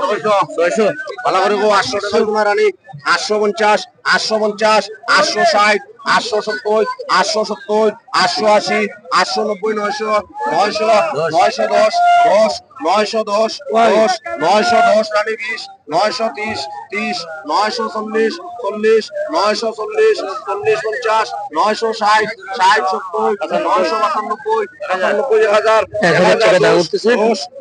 ভালো করে আটশো টাকা তোমার রানী আটশো পঞ্চাশ আটশো পঞ্চাশ আটশো ষাট। আটশো সত্তর আটশো সত্তর আটশো আশি আটশো নব্বই নয়শো নয়শো নয়শো দশ দশ নয়শো দশ দশ নয়শো দশ রানী বিশ নয়শো তিরিশ তিরিশ নয়শো চল্লিশ চল্লিশ নয়শো চল্লিশ চল্লিশ পঞ্চাশ নয়শো ষাট ষাট সত্তর নয়শো বাসানব্বই বাসানব্বই এক হাজার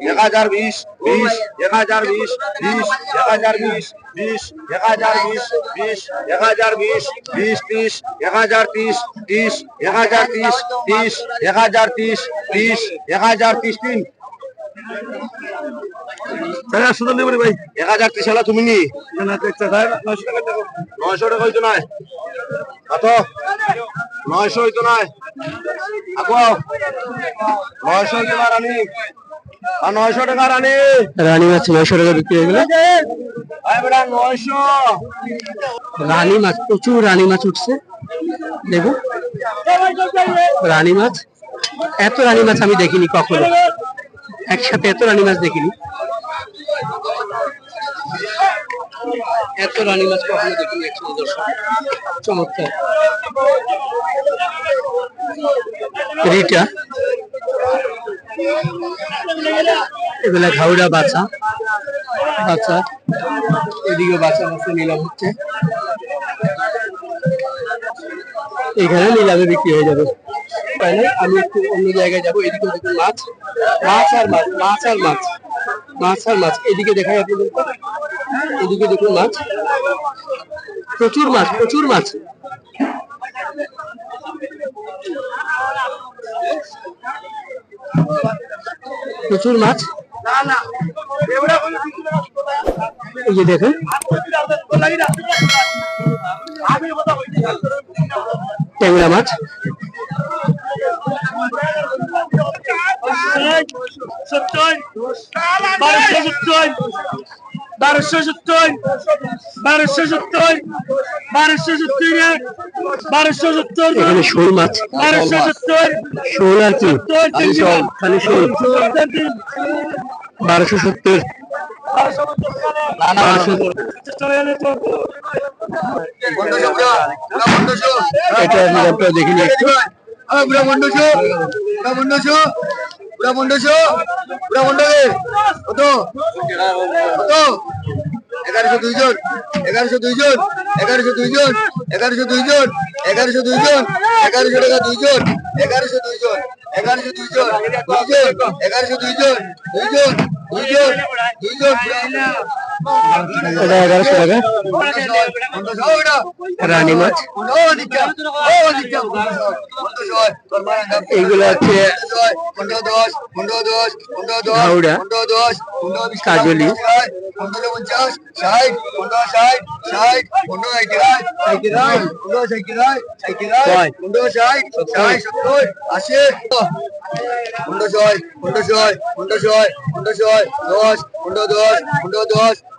এক হাজার বিশ বিশ এক হাজার বিশ বিশ এক হাজার বিশ বিশ এক হাজার বিশ বিশ এক হাজার বিশ বিশ ত্রিশ এক হাজার ত্রিশ ত্রিশ এক হাজার ত্রিশ ত্রিশ এক হাজার ত্রিশ ত্রিশ এক হাজার ত্রিশ তিন। ভাই? এক হাজার ত্রিশ হলো তুমি নি। নয়শো টাকা হইতো নাই। কত নয়শো হইতো নাই। আগো নয়শো হইতো না রানী। আর নয়শো টাকা রানী। রানী মাছ নয়শো টাকা বিক্রি হয়ে গেল। নয়শো। রানী মাছ প্রচুর রানী মাছ উঠছে। দেখুন রানী মাছ। এত রানী মাছ আমি দেখিনি কখনো। একসাথে এত রানী মাছ দেখিনি। এত রানী মাছ কখনো দেখিনি একসাথে দর্শক চমৎকার। রিটা। এগুলা ঘাউড়া বাছা। বাচ্চা এদিকে বাচ্চা বাচ্চা নিলাম হচ্ছে। এখানে নিলামে বিক্রি হয়ে যাবে। তাহলে আমি একটু অন্য জায়গায় যাব, এদিকে দেখুন মাছ। মাছ আর মাছ মাছ আর মাছ। মাছ আর মাছ। এদিকে দেখাই আপনাদের এদিকে দেখুন মাছ। প্রচুর মাছ প্রচুর মাছ। প্রচুর মাছ। এই যে দেখুন। ট্যাংরা মাছ। বারোশো সত্তর বারোশো সত্তর বারোশো সত্তর বারোশো সত্তর। এখানে শোল মাছ বারোশো সত্তর। শোল আর কি খালি শোল খালি শোল বারোশো সত্তর বারোশো এটা আমি আপনারা দেখিনি একটু এগারোশো দুইজন এগারোশো দুইজন এগারোশো দুইজন এগারোশো দুইজন এগারোশো দুইজন এগারোশো টাকা দুইজন এগারোশো দুইজন এগারোশো দুইজন এগারোশো দুইজন দুইজন দুইজন দুইজন এটা এগারোশো টাকা রানী মাছ এইগুলো হচ্ছে ঘাউড়া, কাজলি। কয়? আশি পনেরো ছয় পনেরো ছয় পনেরো ছয় পনেরো ছয় দশ পনেরো দশ পনেরো দশ দশ দিন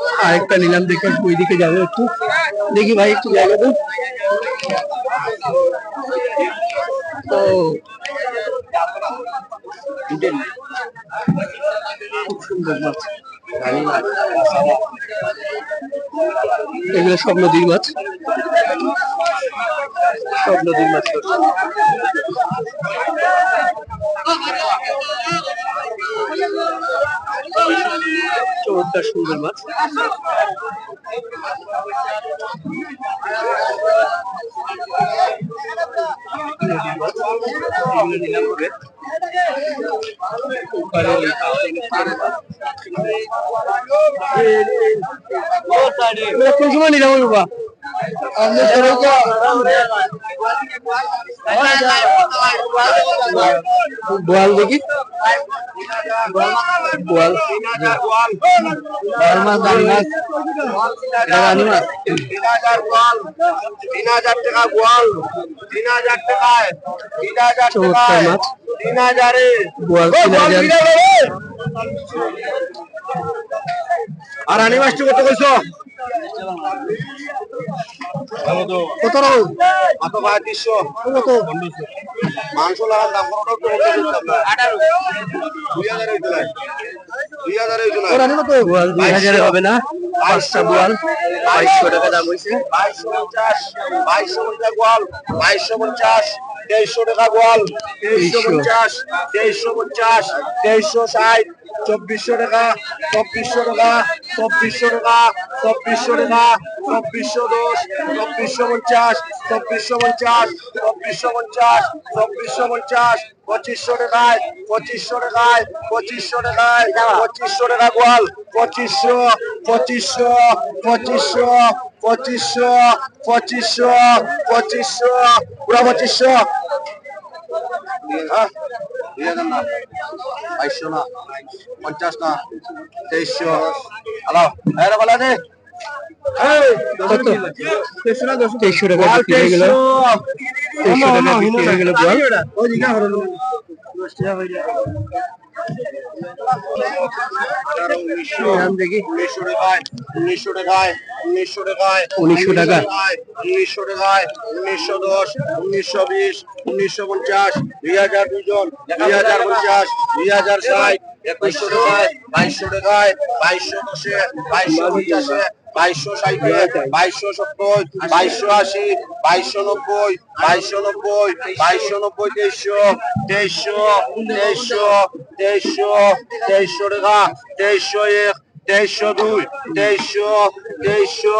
নব্বই আরেকটা নিলাম দেখে ওই দিকে যাব একটু। দেখি ভাই একটু জায়গা তো তো খুব সুন্দর মাছ এগুলো সব নদীর মাছ। সব নদীর মাছ। চমৎকার সুন্দর মাছ। এগুলো দিলাম হবে ওপারে লেখা আছে এখানে মাছ। এগুলো কোন সময় নিলাম বাবা বোয়াল দেখি বোয়াল তিন হাজার গোয়াল তিন হাজার গোয়াল তিন হাজার টাকা গোয়াল তিন হাজার টাকায়। তিন হাজার। টাকায় মাছ। তিন হাজারে। গোয়াল। তিন হাজারে। আর রানী মাছটি কত কইছো? কত কত পঁয়ত্রিশশো কত? মাংস লাগার দাম কত? দুই হাজার হইতে নাই। দুই হাজার হইতে নাই। কত? দুই হাজারে হবে না? পাঁচটা বাইশশো। টাকা দাম হয়েছে বাইশশো পঞ্চাশ। বাইশশো পঞ্চাশ গোয়াল। বাইশশো পঞ্চাশ। তেইশশো টাকা গোয়াল। তেইশশো। পঞ্চাশ। তেইশশো পঞ্চাশ। তেইশশো ষাট। চব্বিশশো টাকা চব্বিশশো টাকা চব্বিশশো টাকা চব্বিশশো টাকা, চব্বিশশো দশ, চব্বিশশো পঞ্চাশ চব্বিশশো পঞ্চাশ চব্বিশশো পঞ্চাশ চব্বিশশো পঞ্চাশ, পঁচিশশো টাকায় পঁচিশশো টাকায় পঁচিশশো টাকায়, পঁচিশশো টাকা গোয়াল, পঁচিশশো পঁচিশশো পঁচিশশো পঁচিশশো পঁচিশশো পঁচিশশো, পুরা পঁচিশশো। হ্যাঁ? দুই হাজার না বাইশশো না পঞ্চাশ না হ্যাঁ কত তেইশশো হয়ে হয়ে দেখি উনিশশো টাকায় উনিশশো টাকায় উনিশশো টাকায় 1900 টাকা। উনিশশো টাকায় উনিশশো দশ উনিশশো বিশ উনিশশো পঞ্চাশ দুই হাজার দুজন দুই হাজার পঞ্চাশ দুই হাজার ষাট একুশশো টাকায় বাইশশো টাকায় বাইশশো দশে বাইশশো পঞ্চাশে বাইশশো ষাটে বাইশশো সত্তর বাইশশো আশি বাইশশো নব্বই বাইশশো নব্বই বাইশশো নব্বই তেইশশো তেইশশো তেইশশো তেইশশো তেইশশো টাকা তেইশশো এক তেইশশো দুই তেইশশো তেইশশো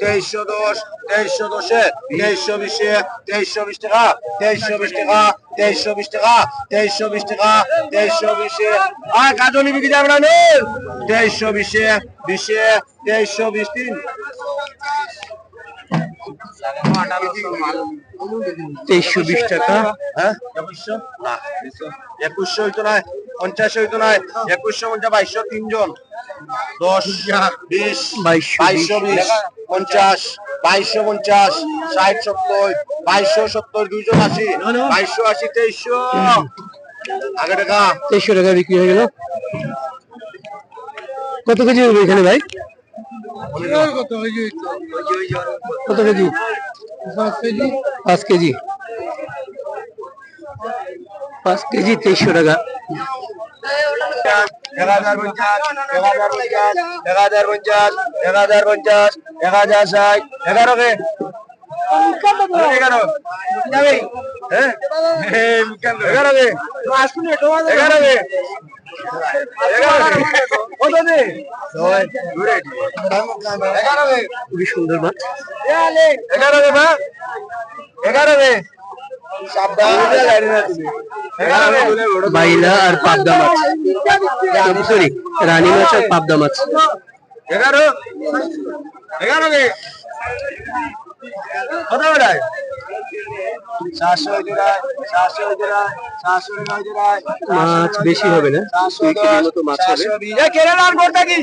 তেইশশো দশ তেইশশো দশে তেইশশো বিশে তেইশশো বিশ টাকা তেইশশো বিশ টাকা তেইশশো বিশ টাকা তেইশশো বিশ টাকা তেইশশো বিশে। আর কাজলি বিক্রি যাবে না? তেইশশো বিশে বিশে তেইশশো বিশ তিন। তেইশশো বিশ টাকা। হ্যাঁ? একুশশো? না একুশশো হইতো না। পঞ্চাশ হইতো না একুশশো পঞ্চাশ বাইশশো তিনজন। দশ বিশ বাইশশো বিশ পঞ্চাশ বাইশশো পঞ্চাশ ষাট সত্তর বাইশশো সত্তর দুইজন আশি বাইশশো আশি তেইশশো। আগে টাকা। তেইশশো টাকা বিক্রি হয়ে গেল। কত কেজি হবে এখানে ভাই? কত কেজি? পাঁচ কেজি। পাঁচ কেজি তেইশশো টাকা। পঞ্চাশ এক এগারো এগারো এগারো এগারো বা। বাইলা আর পাবদা মাছ। সরি রানী মাছ আর পাবদা মাছ। এগারো। এগারো কত বেড়ায় সাতশো জোড়ায় সাতশো জোড়ায় সাতশো জোড়ায় মাছ বেশি হবে না? দুই কেজির মতো মাছ হবে। কেরালার কোনটা কি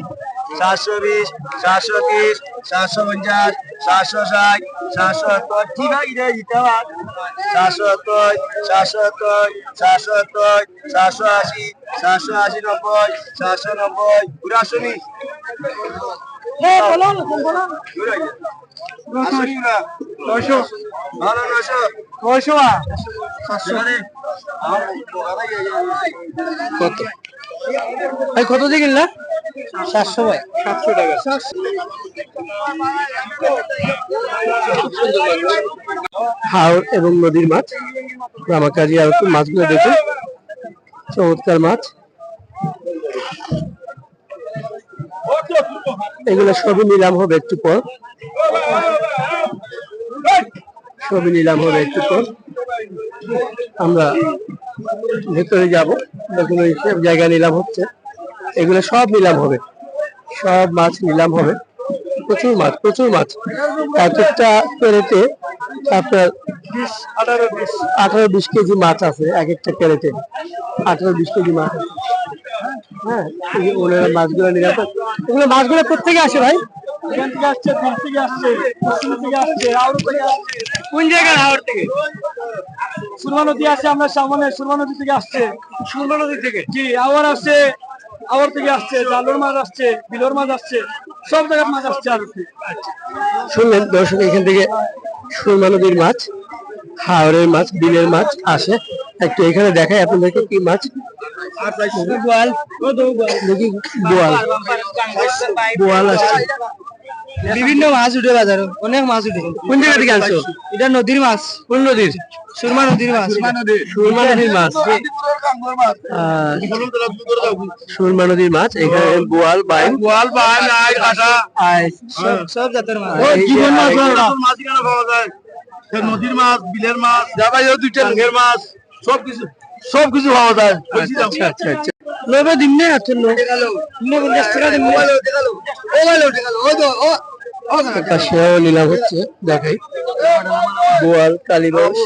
সাতশো বিশ সাতশো তিরিশ সাতশো পঞ্চাশ সাতশো ষাট সাতশো সত্তর ঠিক আছে দিতে পার সাতশো সত্তর সাতশো সত্তর সাতশো সত্তর সাতশো আশি সাতশো আশি নব্বই সাতশো নব্বই। পুরো আসো নি। নয়শো ভালো নয়শো নয়শো কত? ভাই কত দিয়ে কিনলা? সাতশো ভাই। সাতশো টাকা। হাওড় এবং নদীর মাছ। আমার কাজে আর একটু মাছগুলো দেখুন। চমৎকার মাছ। এগুলো সবই নিলাম হবে একটু পর। সবই নিলাম হবে একটু পর। আমরা ভেতরে যাব, দেখুন ওই জায়গা নিলাম হচ্ছে। এগুলো সব নিলাম হবে। সব মাছ নিলাম হবে। প্রচুর মাছ প্রচুর মাছ। এক একটা ক্যারেটে আপনার আঠারো বিশ কেজি মাছ আছে এক একটা ক্যারেটে। আঠারো বিশ কেজি মাছ হ্যাঁ ওনারা মাছগুলো নিরাপদ এগুলো মাছগুলো কোথেকে আসে ভাই? কোন জায়গায় থেকে সুরমা নদী আমরা সামনে সুরমা নদী থেকে আসছে। সুরমা নদী থেকে? জি আওয়ার আসছে আওয়ার থেকে আসছে জালোর মাছ আসছে বিলোর মাছ আসছে। সব জায়গার মাছ আসছে আর শুনলেন দর্শক এখান থেকে সুরমা নদীর মাছ হাওড়ের মাছ বিলের মাছ আসে। একটু এখানে দেখাই আপনাদেরকে কি মাছ। বোয়াল বোয়াল আসছে। বিভিন্ন মাছ উঠে বাজারে অনেক মাছ উঠে। কোন জায়গা থেকে আনছো? এটা নদীর মাছ। কোন নদীর? সুরমা নদীর মাছ। সুরমা নদীর। মাছ। সুরমা নদীর মাছ এখানে বোয়াল বাইন গোয়াল বান আই কাটা। আয় সব জাতের মাছ। যে জীবন মাছ মাছ এখানে পাওয়া যায়। নদীর মাছ বিলের মাছ যাবাই দুইটা রঙের মাছ সব কিছু সব কিছু পাওয়া যায়। আচ্ছা আচ্ছা আচ্ছা। লবে দিন নে আছেন লো পঞ্চাশ টাকা দিন পাশেও নিলাম হচ্ছে, দেখাই। বোয়াল কালীবাউস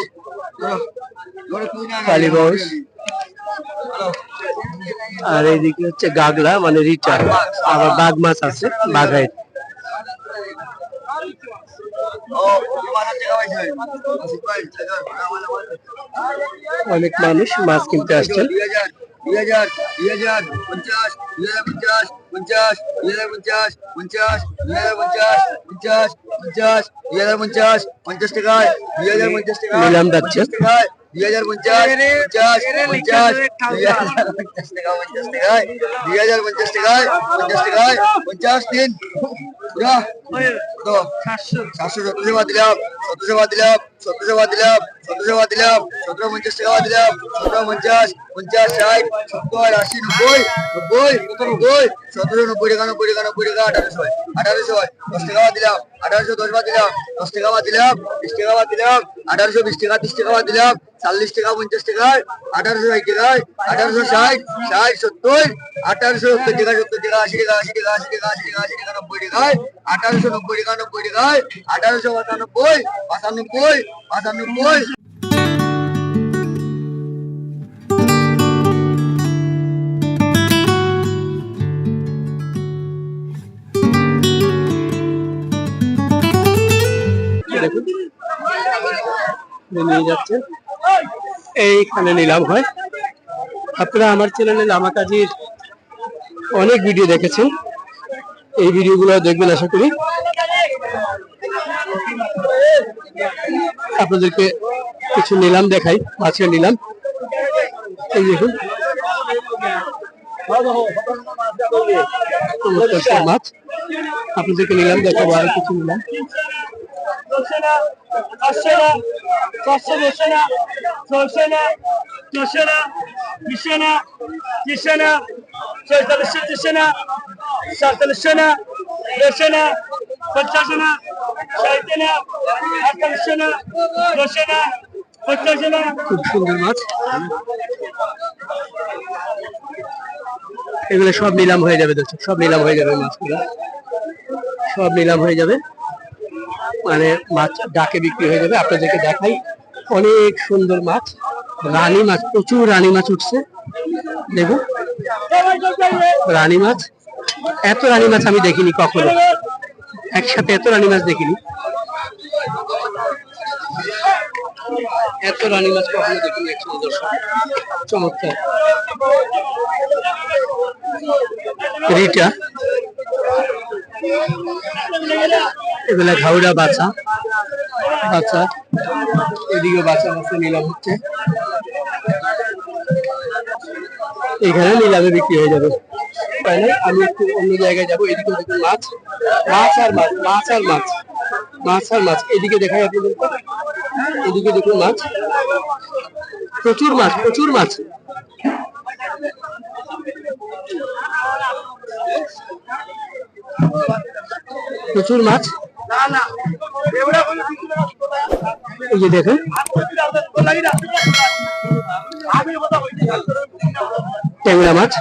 কালীবাউস আর এইদিকে হচ্ছে গাগলা মানে রিচা। আবার বাঘ মাছ আছে বাঘাই অনেক মানুষ মাছ কিনতে আসছেন। দুই হাজার দুই হাজার দুই হাজার পঞ্চাশ দুই হাজার পঞ্চাশ পঞ্চাশ দুই হাজার পঞ্চাশ পঞ্চাশ দুই হাজার পঞ্চাশ পঞ্চাশ পঞ্চাশ দুই হাজার পঞ্চাশ পঞ্চাশ টাকায় দুই হাজার পঞ্চাশ টাকায় নিলাম যাচ্ছে। পঞ্চাশ টাকায় দুই হাজার পঞ্চাশ পঞ্চাশ পঞ্চাশ দুই হাজার পঞ্চাশ টাকা পঞ্চাশ টাকায় দুই হাজার পঞ্চাশ টাকায় পঞ্চাশ টাকায় পঞ্চাশ তিন পুরা কত সাতশো সতেরোশো বাদ সতেরোশো বাদ দিলাম, সতেরোশো বাদ দিলাম, সতেরো পঞ্চাশ টাকা দিলাম, সতেরো পঞ্চাশ পঞ্চাশ ষাট, সত্তর, আশি, নব্বই নব্বই নব্বই, সতেরো, নব্বই টাকা নব্বই টাকা টাকা আঠারোশো আঠারোশো, দশ টাকা দিলাম, আঠারোশো, দশ বাদ দিলাম, দশ টাকা বাদ দিলাম, বিশ টাকা বাদ দিলাম, আঠারোশো, বিশ টাকা, তিরিশ টাকা বাদ দিলাম, চাল্লিশ টাকা, পঞ্চাশ টাকায় আঠারোশো, ষাট টাকায় আঠারোশো, ষাট ষাট, সত্তর, আঠারোশো, সত্তর টাকা সত্তর টাকা, আশি টাকা আশি টাকা আশি টাকা আশি টাকা আশি টাকা, নব্বই টাকায় আঠারোশো, নব্বই টাকা, নব্বই টাকায় আঠারোশো, পঁচানব্বই পঁচানব্বই নিয়ে যাচ্ছেন এইখানে নিলাম হয়। আপনারা আমার চ্যানেলে লামাকাজির অনেক ভিডিও দেখেছেন। এই ভিডিওগুলো দেখবেন আশা করি। আপনাদেরকে কিছু নিলাম দেখাই মাছের নিলাম। এই দেখুন। মাছ। আপনাদেরকে নিলাম, দেখাবো আর কিছু নিলাম। চলছে না, আসছে না বসে না। না সাতচল্লিশশো না দশে না পঞ্চাশ না ষাট না আটচল্লিশশো না দশে না পঞ্চাশ না খুব সুন্দর মাছ এগুলো সব নিলাম হয়ে যাবে দর্শক, সব নিলাম হয়ে যাবে মাছগুলো। সব নিলাম হয়ে যাবে। মানে মাছ ডাকে বিক্রি হয়ে যাবে, আপনাদেরকে দেখাই। অনেক সুন্দর মাছ, রানী মাছ, প্রচুর রানী মাছ উঠছে। দেখুন রানী মাছ, এত রানী মাছ আমি দেখিনি কখনো। একসাথে এত রানী মাছ দেখিনি। এত রানী মাছ কখনো দেখিনি একসাথে দর্শক চমৎকার। রিটা, এগুলা ঘাউড়া বাচ্চা বাচ্চা এদিকে বাচ্চা বাচ্চা নিলাম হচ্ছে। এখানে নিলামে বিক্রি হয়ে যাবে। তাই আমি একটু অন্য জায়গায় যাব এদিকে দেখুন মাছ। মাছ আর মাছ মাছ আর মাছ। মাছ আর মাছ। এদিকে দেখাই আপনাদের। এদিকে দেখুন মাছ। প্রচুর মাছ প্রচুর মাছ। প্রচুর মাছ। এই যে দেখুন। ট্যাংরা মাছ।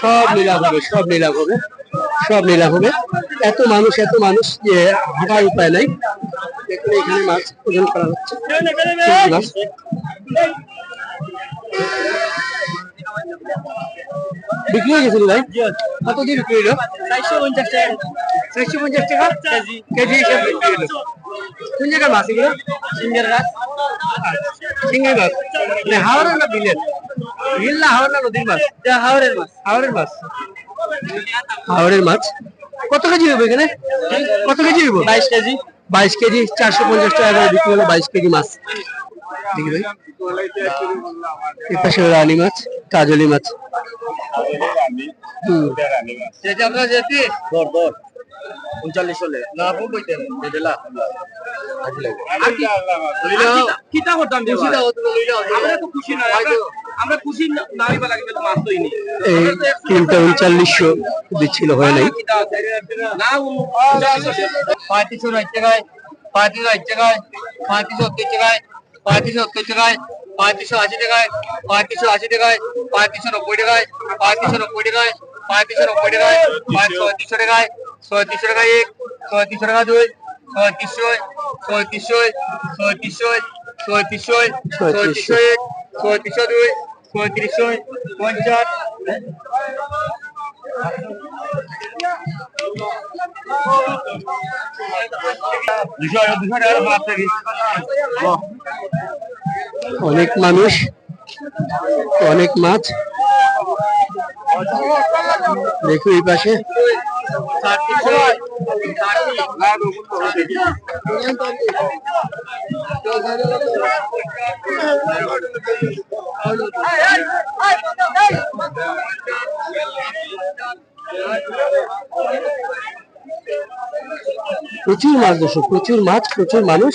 সব নিলাম হবে সব নিলাম হবে সব নিলাম হবে। এত মানুষ এত মানুষ যে হাঁটার উপায় নাই। দেখুন এখানে মাছ ওজন করা হচ্ছে। মাছ বিক্রি হয়ে গেছিল ভাই? কত দিয়ে বিক্রি হলো? চারশো পঞ্চাশ টাকা? চারশো পঞ্চাশ টাকা কেজি কেজি হিসাবে বিক্রি হলো। কোন জায়গার মাছ এগুলো? সিঙ্গের গাছ সিঙ্গের মাছ মানে হাওড়ের না বিলের? বিল না হাওড় না নদীর মাছ হাওড়ের মাছ হাওড়ের মাছ হাওড়ের মাছ। কত কেজি হবে এখানে? কত কেজি হইব? বাইশ কেজি। বাইশ কেজি, চারশো পঞ্চাশ টাকা করে বিক্রি হলো বাইশ কেজি মাছ। রানী মাছ, কাজলি মাছ। হুম। উনচল্লিশ হলে না আপু কইতেন দিলা কিতা করতাম। আমরা তো খুশি না আমরা- খুশি না বেলা কিন্তু মাছ তৈরি এই তিনটা উনচল্লিশশো দিচ্ছিল হয় নাই পঁয়ত্রিশশো নয় টাকায় পঁয়ত্রিশশো এক টাকায় পঁয়ত্রিশশো সত্তর টাকায় পঁয়ত্রিশশো সত্তর টাকায় পঁয়ত্রিশশো আশি টাকায় পঁয়ত্রিশশো আশি টাকায় পঁয়ত্রিশশো নব্বই টাকায় পঁয়ত্রিশশো নব্বই টাকায় পঁয়ত্রিশশো নব্বই টাকায় পঁয়ত্রিশশো টাকায় ছয়ত্রিশশো টাকায় এক ছয়ত্রিশশো টাকা দুই ছয়ত্রিশশো ছয়ত্রিশশো ছয়ত্রিশশো ছয়ত্রিশশো ছয়ত্রিশশো এক ছয়ত্রিশশো দুই ছয়ত্রিশশো পঞ্চাশ অনেক মানুষ অনেক মাছ। দেখো এই পাশে। প্রচুর মাছ দর্শক প্রচুর মাছ প্রচুর মানুষ।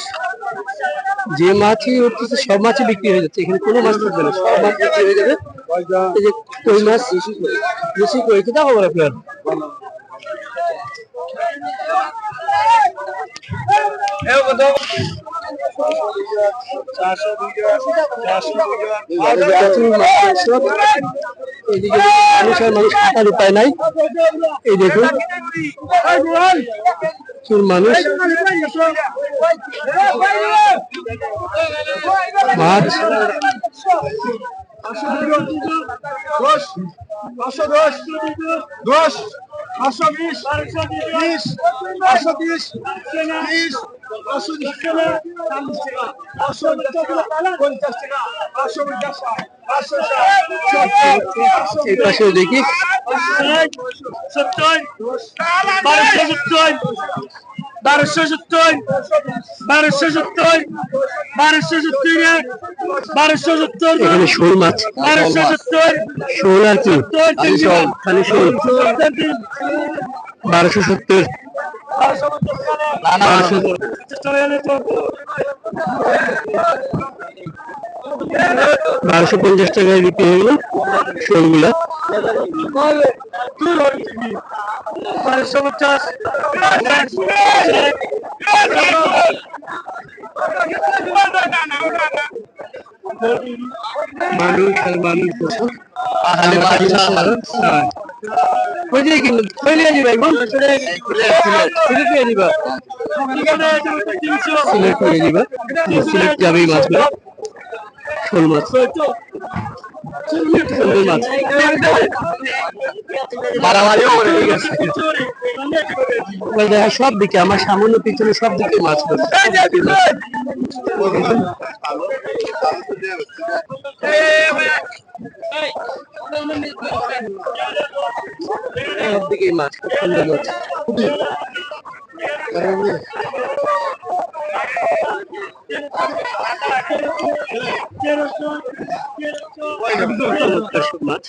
যে মাছই উঠতেছে, সব মাছই বিক্রি হয়ে যাচ্ছে। এখানে কোনো মাছ থাকবে না, সব মাছ বিক্রি হয়ে যাবে। এই যে কই মাছ? বেশি কই? কোথা হবে আপনার। এদিকে মানুষ। আর মানুষ। হাঁটার উপায় নাই এই দেখুন দশ পাঁচশো বিশ বিশ পাঁচশো বিশ বিশ পাঁচশো বিশ পাঁচশো পঞ্চাশ টাকা পাঁচশো পঞ্চাশ পাঁচশো এই পাশেও দেখি সত্তর বারোশো সত্তর বারোশো সত্তর বারোশো সত্তর বারোশো সত্তর বারোশো সত্তর এখানে শোল মাছ বারোশো সত্তর শোল আর কি খালি শোল বারোশো সত্তর বারোশো বারোশো পঞ্চাশ টাকায় বিক্রি হয়ে গেল শোলগুলা বারোশো পঞ্চাশ মানুষ আর মানুষ বসে। দিবা? সিলেট যাবে মাছগুলো। শোল মাছ সুন্দর মাছ মারামারিও করে আছে দেখা সব দিকে আমার সামান্য পিছনে সব দিকে মাছ সব দিকে মাছ খুব সুন্দর মাছ। মাছ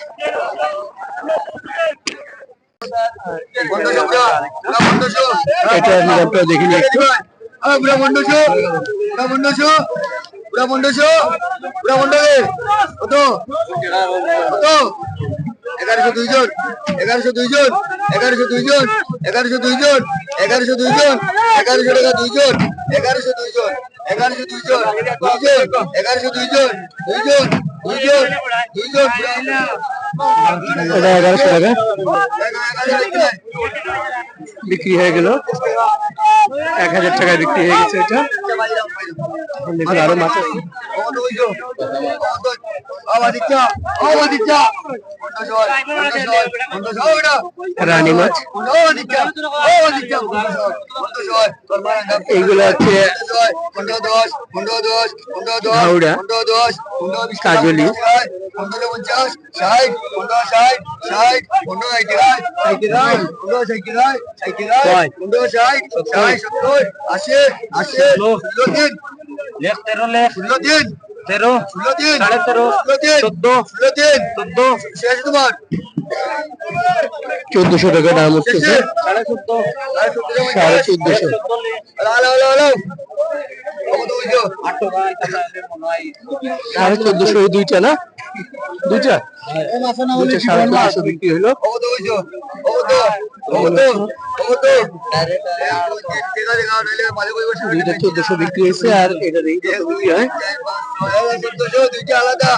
এটা আমি আপনারা দেখে নিয়ে একটু। পুরা পনেরোশো পুরা পনেরোশো পুরা পনেরোশো পুরা পনেরো কত কত এগারোশো দুইজন এগারোশো দুইজন এগারোশো দুইজন এগারোশো দুইজন। এগারোশো দুইজন এগারোশো টাকা দুইজন এগারোশো দুইজন এগারোশো দুইজন দুইজন এগারোশো দুইজন দুইজন দুইজন দুইজন এগারোশো টাকা। বিক্রি হয়ে গেল এক হাজার টাকায় বিক্রি হয়ে গেছে এটা দেখুন আরও মাছ রানী মাছ এইগুলো হচ্ছে হাওড়া, কাজলি। তেরো লেখ ষোলো দিন। তেরো ষোলো দিন। সাড়ে তেরো ষোলো দিন। চোদ্দ। ষোলো দিন। চোদ্দ। শেষ তোমার। চোদ্দশো টাকা দাম হচ্ছে সাড়ে চোদ্দশো। সাড়ে চোদ্দশো দুইটা না? দুইটা? বিক্রি আর দুইটা আলাদা।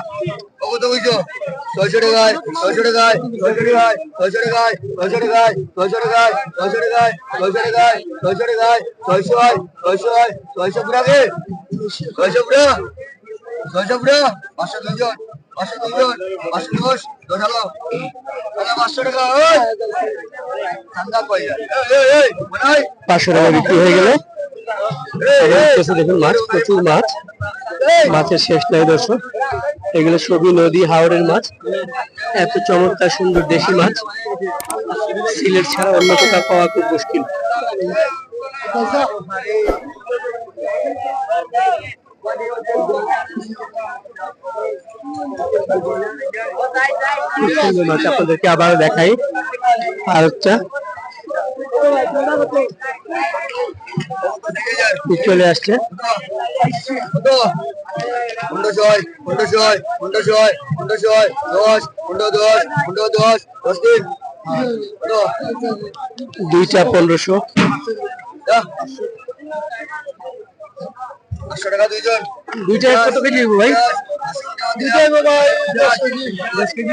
ছয়শো টাকায় ছয়শো টাকায়। কৈশোরে গায় কৈশোরে গায় কৈশোরে গায় কৈশোরে গায় কৈশোরে গায় কৈশোরে গায় কৈশোরে গায় কৈশো হয় কৈশো হয় কৈশো পুরা কে কৈশো পুরা কৈশো পুরা পাঁচশো দুজন পাঁচশো দুজন পাঁচশো দোষ দোষালো তাহলে পাঁচশো টাকা ওই ঠান্ডা কয় পাঁচশো টাকা বিক্রি হয়ে গেলে দেখুন মাছ প্রচুর মাছ। মাছের শেষ নাই দর্শক। এগুলো সবই নদী হাওড়ের মাছ। এত চমৎকার সুন্দর দেশি মাছ। সিলেট ছাড়া অন্য কোথাও পাওয়া খুব মুশকিল। খুব সুন্দর মাছ। আপনাদেরকে আবার দেখাই আর হচ্ছে চলে আসছে। পনেরো ছয় পনেরো ছয় পনেরো ছয় পনেরো ছয় দশ পনেরো দশ পনেরো দশ দশ দিন দুইটা পনেরোশো। পাঁচশো টাকা দুইজন। দুইটা কত কেজি ভাই? দুইটাই দশ কেজি। দশ কেজি।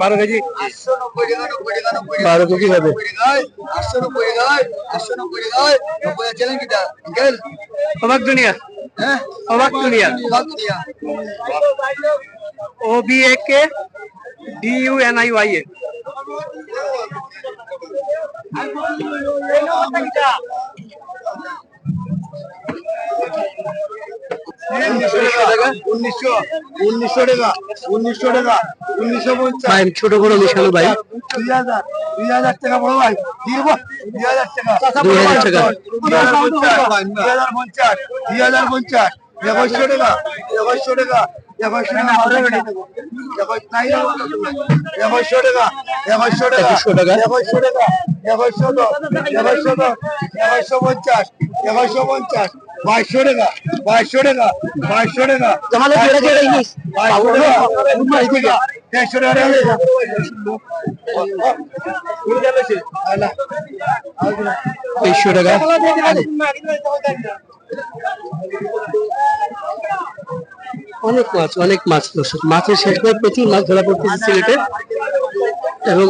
বারো কেজি। বারো কেজি। হবে। অবাক দুনিয়া। অবাক দুনিয়া। O B A K D U N I Y A ছোট বড় মিশানো ভাই। দুই হাজার দুই হাজার টাকা বড় ভাই। দুই হাজার টাকা। দুই হাজার টাকা। দুই হাজার পঞ্চাশ দুই হাজার পঞ্চাশ। একুশশো টাকা একুশশো টাকা। একশো টাকা একশো টাকা। একশো টাকা একশো টাকা একশো একশো একশো অনেক মাছ অনেক মাছ দর্শক মাছের করে প্রচুর মাছ ধরা পড়তেছে সিলেটে। এবং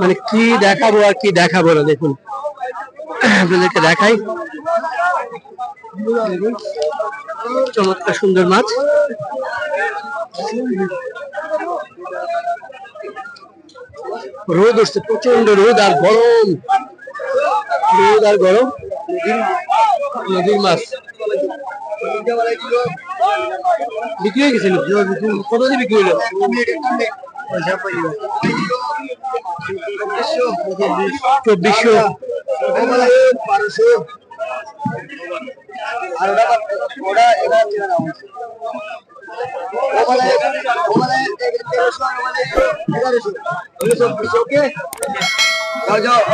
মানে কি দেখাবো আর কি দেখাবো না, দেখুন। আপনাদেরকে দেখাই। চমৎকার সুন্দর মাছ। রোদ উঠছে প্রচণ্ড রোদ আর গরম। রোদ আর গরম। নদীর মাছ। বিক্রি হয়ে গেছিল? কত দিয়ে বিক্রি হলো? চব্বিশশো। বারোশো আর ওটা ওটা এবার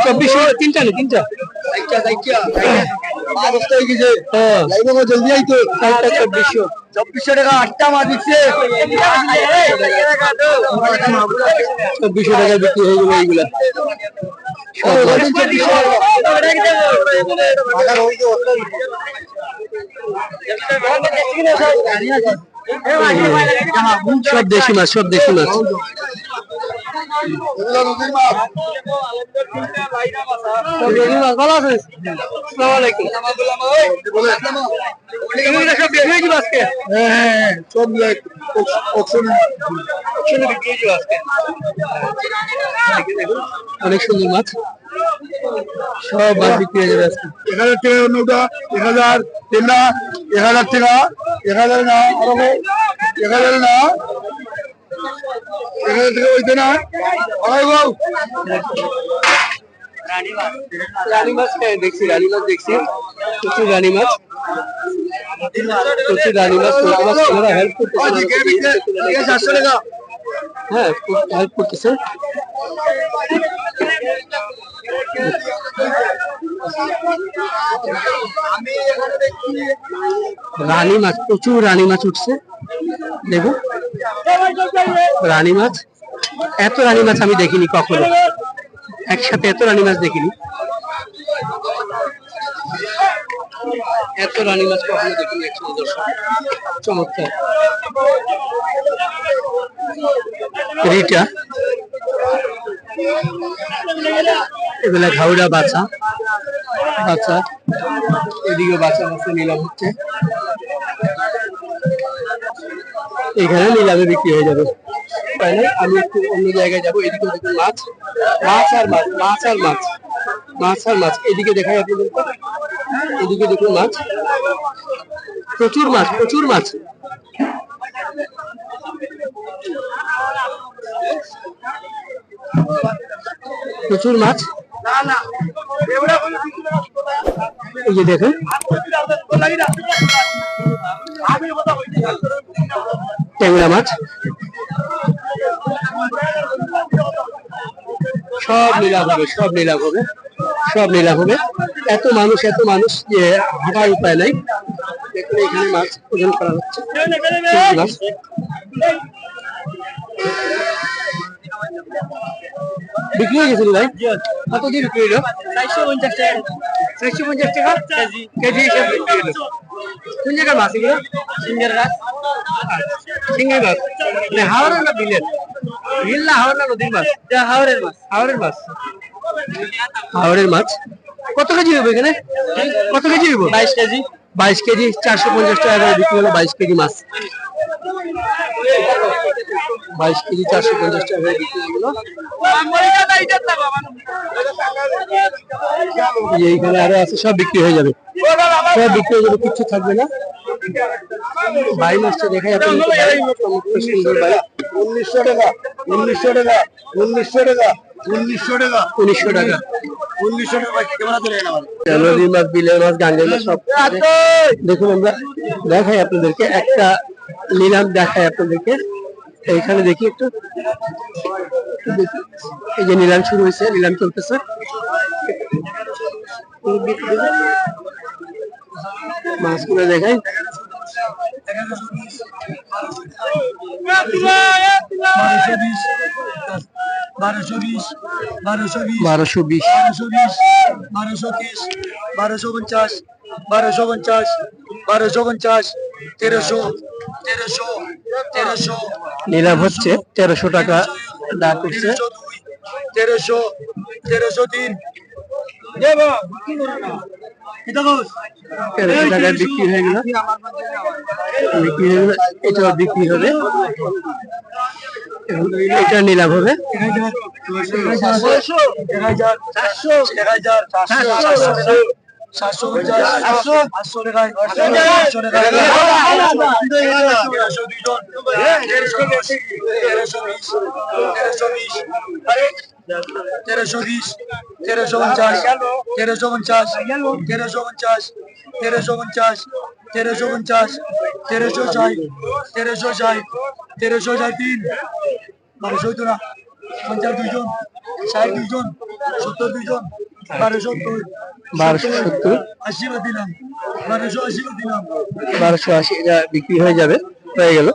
চব্বিশশো। তিনটা না, তিনটা। অবস্থা হয়ে গেছে। হ্যাঁ। লাইনে জলদি আইতো চব্বিশশো। চব্বিশশো টাকা আটটা মাছ দিচ্ছে চব্বিশশো টাকা বিক্রি হয়ে গেলো এইগুলা। মাছ। সব দেশি মাছ সব দেশি মাছ অনেক সুন্দর মাছ। সব মাছ বিক্রি হয়ে যাবে আজকে। এক হাজার টাকা নৌটা এক হাজার তিনটা এক হাজার টাকা এক হাজার না আরও এক হাজার না এক হাজার টাকা হইতে না। আড়াই বাবু। রানী মাছ হ্যাঁ, দেখছি রানী মাছ দেখছি। প্রচুর রানী মাছ। প্রচুর রানী মাছ প্রচুর মাছ হেল্প করতেছে। চারশো টাকা? হ্যাঁ হেল্প করতেছে। রানী মাছ, প্রচুর রানী মাছ উঠছে। দেখুন। রানী মাছ। এত রানী মাছ আমি দেখিনি কখনো। একসাথে এত রানী মাছ দেখিনি। এত রানী মাছ কখনো দেখিনি একসাথে দর্শক চমৎকার। রিটা। এগুলা ঘাউড়া বাচ্চা বাচ্চা এদিকে বাচ্চা বাচ্চা নিলাম হচ্ছে। এখানে নিলামে বিক্রি হয়ে যাবে। তাহলে আমি একটু অন্য জায়গায় যাব এদিকে মাছ। মাছ আর মাছ মাছ আর মাছ। মাছ আর মাছ। এদিকে দেখাই আপনাদের এদিকে দেখুন মাছ। প্রচুর মাছ প্রচুর মাছ। প্রচুর মাছ। যে দেখুন। ট্যাংরা মাছ। সব নীলাভ হবে সব নীলাভ হবে সব নীলাভ হবে। এত মানুষ এত মানুষ যে হাঁটার উপায় নাই। দেখুন এখানে মাছ ওজন করা হচ্ছে মাছ। বিক্রি হয়ে গেছিল ভাই কত দিয়ে বিক্রি হলো? চারশো পঞ্চাশ টাকা? চারশো পঞ্চাশ টাকা কেজি। কেজি হিসাবে বিক্রি হলো। কোন জায়গার মাছ এগুলো? সিঙ্গের মাছ। সিঙ্গের মাছ। মানে হাওড়ের না বিলের? বিল না হাওড় না নদীর মাছ হাওড়ের মাছ। হাওড়ের মাছ। হাওড়ের মাছ? কত কেজি হবে এখানে? কত কেজি হইব? বাইশ কেজি। বাইশ কেজি চারশো পঞ্চাশ টাকা করে বিক্রি হলো বাইশ কেজি মাছ। বাইশ কেজি চারশো পঞ্চাশ টাকা করে বিক্রি এইখানে আরও আছে সব বিক্রি হয়ে যাবে। সব বিক্রি হয়ে যাবে কিচ্ছু থাকবে না। বাই আপনাদের সুন্দর বাই উনিশশো টাকা উনিশশো টাকা উনিশশো টাকা উনিশশো টাকা উনিশশো দেখুন আমরা দেখাই আপনাদেরকে একটা নিলাম দেখাই আপনাদেরকে। এইখানে দেখি একটু একটু। এই যে নিলাম শুরু হয়েছে নিলাম চলতেছে। মাছগুলো দেখাই। বারোশো বিশ বারোশো বিশ বারোশো বিশ বারোশো বারোশো বারোশো তিরিশ বারোশো পঞ্চাশ বারোশো পঞ্চাশ বারোশো পঞ্চাশ তেরোশো তেরোশো তেরোশো। নিলাম হচ্ছে তেরোশো টাকা দাম করছে। তেরোশো তেরোশো তিন। তেরোশো টাকায় বিক্রি হয়ে গেল বিক্রি হয়ে গেল এটাও বিক্রি হবে এটা নিলাম হবে সাতশো পঞ্চাশ তেরোশো বিশ তেরোশো পঞ্চাশ তেরোশো পঞ্চাশ তেরোশো পঞ্চাশ তেরোশো পঞ্চাশ তেরোশো পঞ্চাশ তেরোশো ষাট তেরোশো ষাট তেরোশো ষাট তিন। বারোশো তো না পঞ্চাশ দুইজন ষাট দুইজন সত্তর দুইজন বারো সত্তর বারোশো সত্তর। আশি দিলাম বারোশো আশি বা দিলাম বারোশো আশি এটা বিক্রি হয়ে যাবে হয়ে গেল।